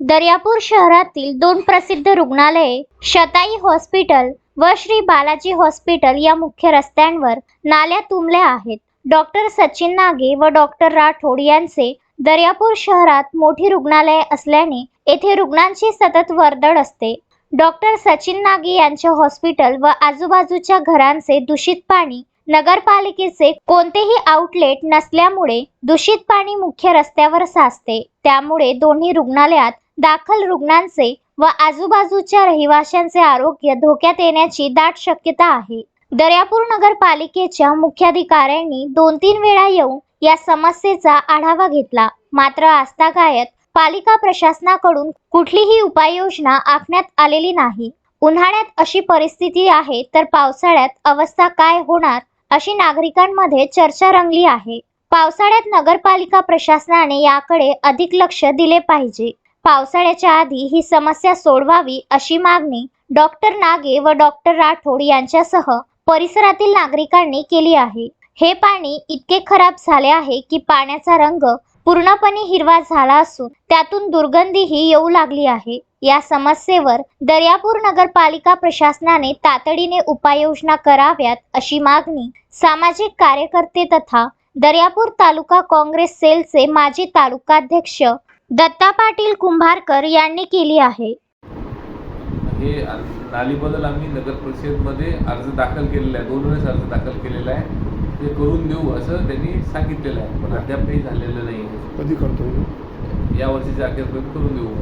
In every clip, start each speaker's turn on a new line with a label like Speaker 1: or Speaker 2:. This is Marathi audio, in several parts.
Speaker 1: दर्यापूर शहरातील दोन प्रसिद्ध रुग्णालये शताई हॉस्पिटल व श्री बालाजी हॉस्पिटल या मुख्य रस्त्यांवर नाल्या तुंबल्या आहेत. डॉक्टर सचिन नागे व डॉक्टर राठोड यांचे दर्यापूर शहरात मोठी रुग्णालये असल्याने येथे रुग्णांची सतत वर्दळ असते. डॉक्टर सचिन नागे यांच्या हॉस्पिटल व आजूबाजूच्या घरांचे दूषित पाणी नगरपालिकेचे कोणतेही आउटलेट नसल्यामुळे दूषित पाणी मुख्य रस्त्यावर साचते. त्यामुळे दोन्ही रुग्णालयात दाखल रुग्णांचे व आजूबाजूच्या रहिवाशांचे आरोग्य धोक्यात येण्याची दाट शक्यता आहे. दर्यापूर नगरपालिकेच्या मुख्याधिकाऱ्यांनी दोन तीन वेळा येऊन या समस्येचा आढावा घेतला. मात्र आस्थागायत पालिका प्रशासनाकडून कुठलीही उपाययोजना आखण्यात आलेली नाही. उन्हाळ्यात अशी परिस्थिती आहे तर पावसाळ्यात अवस्था काय होणार अशी नागरिकांमध्ये चर्चा रंगली आहे. पावसाळ्यात नगरपालिका प्रशासनाने याकडे अधिक लक्ष दिले पाहिजे. पावसाळ्याच्या आधी ही समस्या सोडवावी अशी मागणी डॉक्टर नागे व डॉक्टर राठोड यांच्यासह परिसरातील नागरिकांनी केली आहे. हे पाणी इतके खराब झाले आहे की पाण्याचा रंग पूर्णपणे हिरवा झाला असून त्यातून दुर्गंधीही येऊ लागली आहे. या समस्येवर दर्यापूर नगरपालिका प्रशासनाने तातडीने उपाययोजना कराव्यात अशी मागणी सामाजिक कार्यकर्ते तथा दर्यापूर तालुका काँग्रेस सेलचे माजी तालुकाध्यक्ष दत्ता पाटील कुंभारकर यांनी केली आहे.
Speaker 2: हे नालीबद्दल आम्ही नगर परिषदमध्ये अर्ज दाखल केलेला आहे. दोन वेळेस अर्ज दाखल केलेला आहे. ते करून देऊ असं त्यांनी सांगितलेलं आहे. पण अद्याप काही झालेलं नाही
Speaker 3: कधी करतो
Speaker 2: या वर्षीच्या अखेरपर्यंत करून देऊ.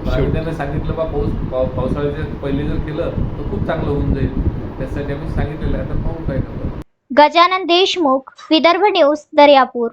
Speaker 2: पण आम्ही त्यांना सांगितलं बा पाऊस पाव पावसाळ्याच्या पहिले जर केलं तर खूप चांगलं होऊन जाईल. त्यासाठी आम्ही सांगितलेलं आहे. आता पाहू काय करतो
Speaker 1: गजानन देशमुख विदर्भ न्यूज दर्यापूर.